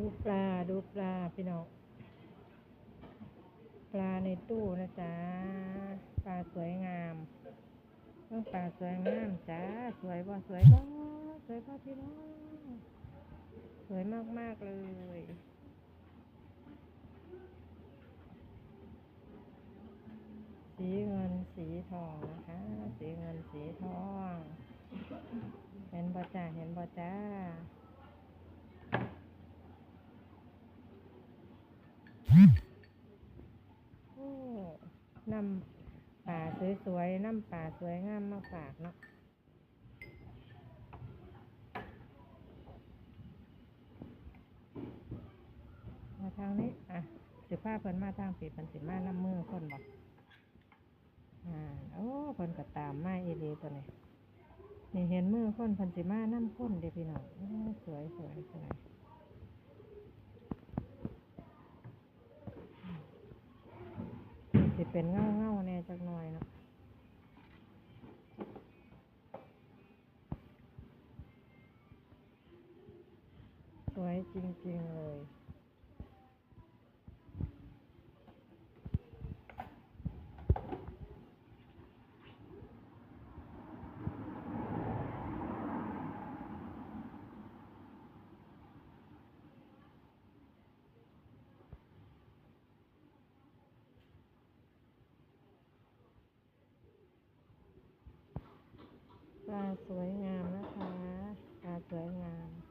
ูปลาดูปลาพี่น้องปลาในตู้นะจ๊ะปลาสวยงามเรื่องปลาสวยงามจ้าสวยบ่สวยบ่สวยบ่พี่น้องสวยมากมากๆเลยสีเงินสีทองนะคะ สีเงินสีทอง เห็นบ่จ้าเห็นบ่จ้า โอ้ น้ำป่าสวยๆน้ำป่าสวยงามมาฝากเนาะมาทางนี้อะสิผ้าเพิ่นมาทางปีเพิ่นสิมาน้ำมือคนบอกอ่าโอ้เพิ่นก็ตามมาเอีหลีตัวนี้นี่เห็นมือคนเพิ่นสิมาน้ำคนเด้อพี่น้องโอ้สวยสวยสวย สิเป็นเงาเงาแน่จักหน่อยเนาะสวยจริง ๆ เลย สวยงามนะคะปลาสวยงาม